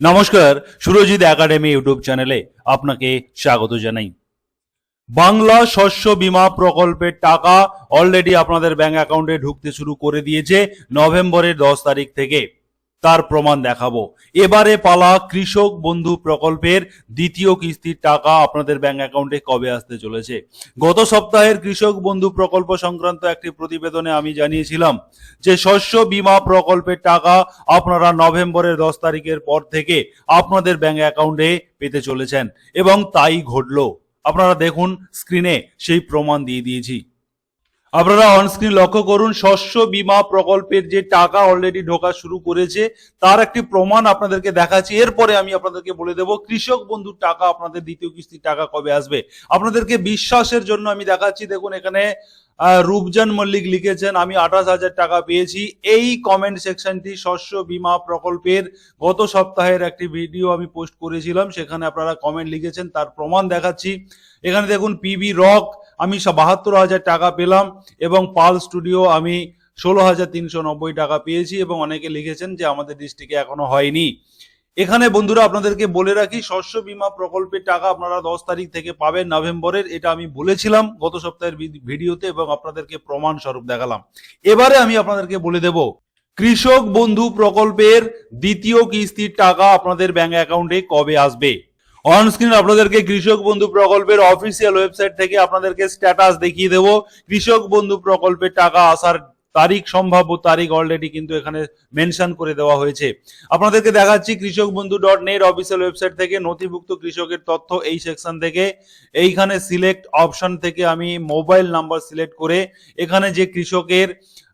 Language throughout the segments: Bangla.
নমস্কার, সুরজিৎ একাডেমি ইউটিউব চ্যানেলে আপনাকে স্বাগত জানাই। বাংলা শস্য বিমা প্রকল্পের টাকা অলরেডি আপনাদের ব্যাংক অ্যাকাউন্টে ঢুকতে শুরু করে দিয়েছে নভেম্বরের দশ তারিখ থেকে। তার প্রমাণ দেখাবো। এবারে পালা কৃষক বন্ধু প্রকল্পের দ্বিতীয় কিস্তির টাকা আপনাদের ব্যাংক অ্যাকাউন্টে কবে আসতে চলেছে? গত সপ্তাহের কৃষক বন্ধু প্রকল্প সংক্রান্ত একটি প্রতিবেদনে আমি জানিয়েছিলাম যে শস্য বীমা প্রকল্পের টাকা আপনারা নভেম্বরের দশ তারিখের পর থেকে আপনাদের ব্যাংক অ্যাকাউন্টে পেতে চলেছেন এবং তাই ঘটলো। আপনারা দেখুন স্ক্রিনে সেই প্রমাণ দিয়ে দিয়েছি। আপনারা অনস্ক্রিন লক্ষ্য করুন, শস্য বিমা প্রকল্পের যে টাকা অলরেডি ঢোকা শুরু করেছে, তার একটি প্রমাণ আপনাদেরকে দেখাচ্ছি। এরপরে আমি আপনাদেরকে বলে দেব, কৃষক বন্ধুর টাকা আপনাদের দ্বিতীয় কিস্তির টাকা কবে আসবে? আপনাদেরকে বিশ্বাসের জন্য আমি দেখাচ্ছি, দেখুন এখানে রূপজান মল্লিক লিখেছেন, আমি আঠাশ হাজার টাকা পেয়েছি। এই কমেন্ট সেকশনটি শস্য বিমা প্রকল্পের গত সপ্তাহের একটি ভিডিও আমি পোস্ট করেছিলাম, সেখানে আপনারা কমেন্ট লিখেছেন, তার প্রমাণ দেখাচ্ছি। এখানে দেখুন পিবি রক আমি বাহাত্তর হাজার টাকা পেলাম এবং পাল স্টুডিও আমি ষোলো হাজার তিনশো নব্বই টাকা পেয়েছি এবং অনেকে লিখেছেন যে আমাদের ডিস্ট্রিক্টে এখনও হয়নি। এখানে বন্ধুরা আপনাদেরকে বলে রাখি, শস্য বীমা প্রকল্পের টাকা আপনারা দশ তারিখ থেকে পাবেন নভেম্বরের, এটা আমি বলেছিলাম গত সপ্তাহের ভিডিওতে এবং আপনাদেরকে প্রমাণ স্বরূপ দেখালাম। এবারে আমি আপনাদেরকে বলে দেব, কৃষক বন্ধু প্রকল্পের দ্বিতীয় কিস্তির টাকা আপনাদের ব্যাংক অ্যাকাউন্টে কবে আসবে? অন স্ক্রিন আপনাদেরকে কৃষক বন্ধু প্রকল্পের অফিসিয়াল ওয়েবসাইট থেকে আপনাদেরকে স্ট্যাটাস দেখিয়ে দেব। কৃষক বন্ধু প্রকল্পের টাকা আসার তারিখ, সম্ভাব্য তারিখ অলরেডি কিন্তু এখানে মেনশন করে দেওয়া হয়েছে। আপনাদেরকে দেখাচ্ছি কৃষক বন্ধু ডট নেট অফিসিয়াল ওয়েবসাইট থেকে নথিভুক্ত কৃষকের তথ্য এই সেকশন থেকে। এইখানে সিলেক্ট অপশন থেকে আমি মোবাইল নাম্বার সিলেক্ট করে এখানে যে কৃষকের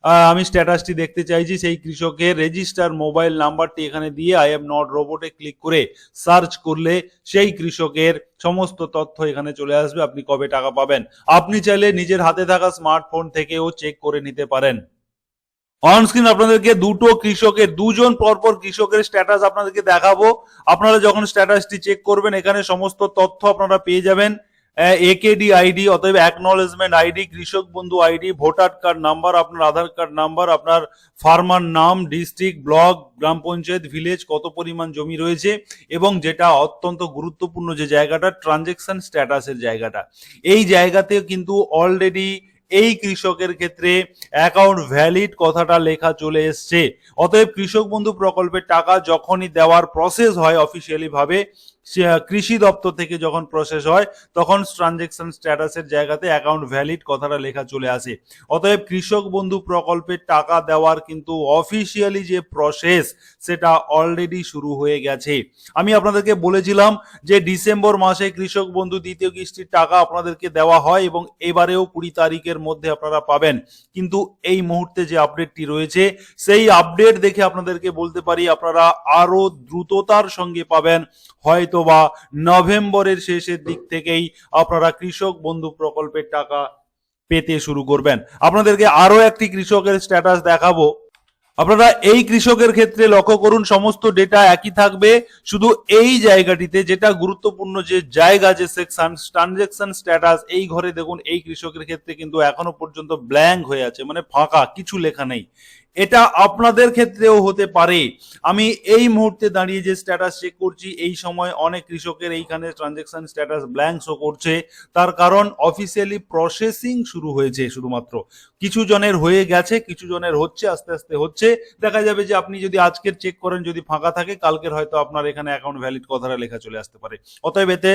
আমি স্ট্যাটাসটি দেখতে চাইছি সেই কৃষকের রেজিস্টার মোবাইল নাম্বারটি এখানে দিয়ে আই এম নট রোবটে ক্লিক করে সার্চ করলে সেই কৃষকের সমস্ত তথ্য এখানে চলে আসবে, আপনি কবে টাকা পাবেন। আপনি চাইলে নিজের হাতে থাকা স্মার্টফোন থেকেও চেক করে নিতে পারেন। অনস্ক্রিন আপনাদেরকে দুটো কৃষকের, দুজন পরপর কৃষকের স্ট্যাটাস আপনাদেরকে দেখাবো। আপনারা যখন স্ট্যাটাসটি চেক করবেন, এখানে সমস্ত তথ্য আপনারা পেয়ে যাবেন। একেডি আইডি অতএব acknowledgement ID Krishak Bandhu ID voter card number আপনার আধার কার্ড নাম্বার আপনার ফার্মার নাম ডিস্ট্রিক্ট ব্লক গ্রাম পঞ্চায়েত ভিলেজ কত পরিমাণ জমি রয়েছে এবং যেটা অত্যন্ত গুরুত্বপূর্ণ যে জায়গাটা ট্রানজেকশন স্ট্যাটাসের জায়গাটা। এই জায়গাতে কিন্তু অলরেডি এই কৃষকের ক্ষেত্রে অ্যাকাউন্ট ভ্যালিড কথাটা লেখা চলে এসছে। অতএব কৃষক বন্ধু প্রকল্পের টাকা যখনই দেওয়ার প্রসেস হয় অফিসিয়ালি ভাবে সে, আহ, কৃষি দপ্তর থেকে যখন প্রসেস হয়, তখন ট্রানজেকশন স্ট্যাটাসের জায়গাতে অ্যাকাউন্ট ভ্যালিড কথাটা লেখা চলে আসে। অতএব কৃষক বন্ধু প্রকল্পের টাকা দেওয়ার কিন্তু অফিসিয়ালি যে প্রসেস সেটা অলরেডি শুরু হয়ে গেছে। আমি আপনাদেরকে বলেছিলাম যে ডিসেম্বর মাসে কৃষক বন্ধু দ্বিতীয় কিস্তির টাকা আপনাদেরকে দেওয়া হয় এবং এবারেও কুড়ি তারিখের মধ্যে আপনারা পাবেন। কিন্তু এই মুহূর্তে যে আপডেটটি রয়েছে, সেই আপডেট দেখে আপনাদেরকে বলতে পারি, আপনারা আরও দ্রুততার সঙ্গে পাবেন। হয়তোবা নভেম্বরের শেষের দিক থেকেই আপনারা কৃষক বন্ধু প্রকল্পের টাকা পেতে শুরু করবেন। আপনাদেরকে আরও একটি কৃষকের স্ট্যাটাস দেখাবো। আপনারা এই কৃষকের ক্ষেত্রে লক্ষ্য করুন, সমস্ত ডেটা একই থাকবে। শুধু এই জায়গাটিতে যেটা গুরুত্বপূর্ণ যে জায়গা, যে সেকশন ট্রানজেকশন স্ট্যাটাস এই ঘরে দেখুন, এই কৃষকের ক্ষেত্রে কিন্তু এখনও পর্যন্ত ব্ল্যাঙ্ক হয়ে আছে মানে ফাঁকা, কিছু লেখা নেই। এটা আপনাদের ক্ষেত্রেও হতে পারে। আমি এই মুহূর্তে দাঁড়িয়ে যে স্ট্যাটাস চেক করছি, এই সময় অনেক কৃষকের এইখানে ট্রানজেকশন স্ট্যাটাস ব্ল্যাঙ্ক শো করছে। তার কারণ অফিসিয়ালি প্রসেসিং শুরু হয়েছে শুধুমাত্র। কিছু জনের হয়ে গেছে, কিছু জনের হচ্ছে, আস্তে আস্তে হচ্ছে। দেখা যাবে যে আপনি যদি আজকের চেক করেন, যদি ফাঁকা থাকে, কালকের হয়তো আপনার এখানে অ্যাকাউন্ট ভ্যালিড কথাটা লেখা চলে আসতে পারে। অতএব এতে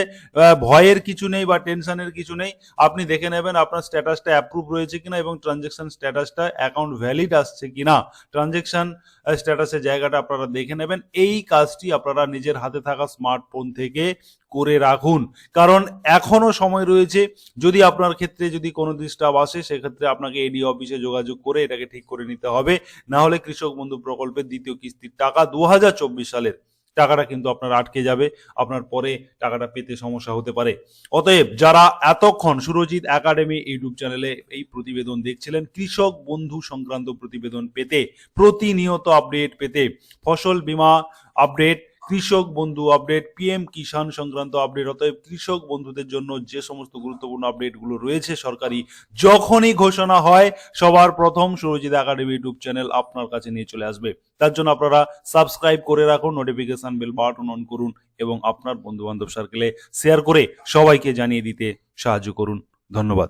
ভয়ের কিছু নেই বা টেনশনের কিছু নেই। আপনি দেখে নেবেন আপনার স্ট্যাটাসটা অ্যাপ্রুভ রয়েছে কিনা এবং ট্রানজেকশন স্ট্যাটাসটা অ্যাকাউন্ট ভ্যালিড আসছে কিনা। ট্রানজেকশন স্ট্যাটাসের জায়গাটা আপনারা দেখে নেবেন। এই কাজটি আপনারা নিজের হাতে থাকা স্মার্টফোন থেকে করে রাখুন। কারণ এখনও সময় রয়েছে, যদি আপনার ক্ষেত্রে যদি কোনো ডিস্টার্ব আসে, সেক্ষেত্রে আপনাকে এডি অফিসে যোগাযোগ করে এটাকে ঠিক করে নিতে হবে। না হলে কৃষক বন্ধু প্রকল্পের দ্বিতীয় কিস্তির টাকা দু হাজার চব্বিশ সালের। টাকাটা কিন্তু আপনার আটকে যাবে, আপনার পরে টাকাটা পেতে সমস্যা হতে পারে। অতএব যারা এতক্ষণ সুরজিৎ একাডেমি ইউটিউব চ্যানেলে এই প্রতিবেদন দেখছিলেন, কৃষক বন্ধু সংক্রান্ত প্রতিবেদন পেতে, প্রতিনিয়ত আপডেট পেতে, ফসল বিমা আপডেট কৃষক বন্ধু আপডেট পিএম কিষাণ সংক্রান্ত আপডেট অতএব কৃষক বন্ধুদের জন্য যে সমস্ত গুরুত্বপূর্ণ আপডেটগুলো রয়েছে সরকারি, যখনই ঘোষণা হয়, সবার প্রথম সুরজিৎ একাডেমি ইউটিউব চ্যানেল আপনার কাছে নিয়ে চলে আসবে। তার জন্য আপনারা সাবস্ক্রাইব করে রাখুন নোটিফিকেশন বেল বাটন অন করুন এবং আপনার বন্ধু বান্ধব সার্কেলে শেয়ার করে সবাইকে জানিয়ে দিতে সাহায্য করুন। ধন্যবাদ।